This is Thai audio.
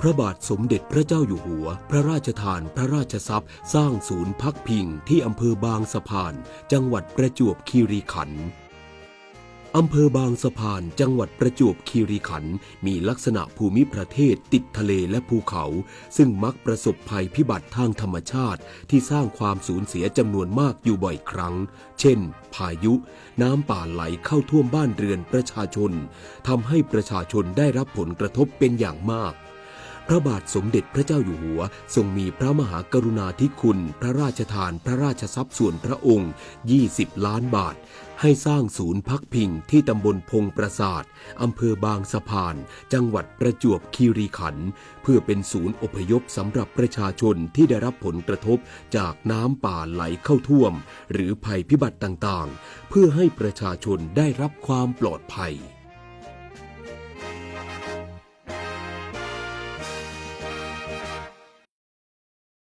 พระบาทสมเด็จพระเจ้าอยู่หัว พระราชทานพระราชทรัพย์ สร้างศูนย์พักพิงที่อำเภอบางสะพาน จังหวัดประจวบคีรีขันธ์อำเภอบางสะพานจังหวัดประจวบคีรีขันธ์มีลักษณะภูมิประเทศติดทะเลและภูเขา ซึ่งมักประสบภัยพิบัติทางธรรมชาติ ที่สร้างความสูญเสียจำนวนมากอยู่บ่อยครั้ง เช่น พายุ น้ำป่าไหลเข้าท่วมบ้านเรือนประชาชนทำให้ประชาชนได้รับผลกระทบเป็นอย่างมาก พระบาทสมเด็จพระเจ้าอยู่หัว ทรงมีพระมหากรุณาธิคุณ พระราชทานพระราชทรัพย์ส่วนพระองค์ 20 ล้านบาท ให้สร้างศูนย์พักพิงที่ตำบลพงประสาทอำเภอบางสะพาน จังหวัดประจวบคีรีขันธ์เพื่อเป็นศูนย์อพยพสำหรับประชาชนที่ได้รับผลกระทบจากน้ำป่าไหลเข้าท่วม หรือภัยพิบัติต่างๆ เพื่อให้ประชาชนได้รับความปลอดภัย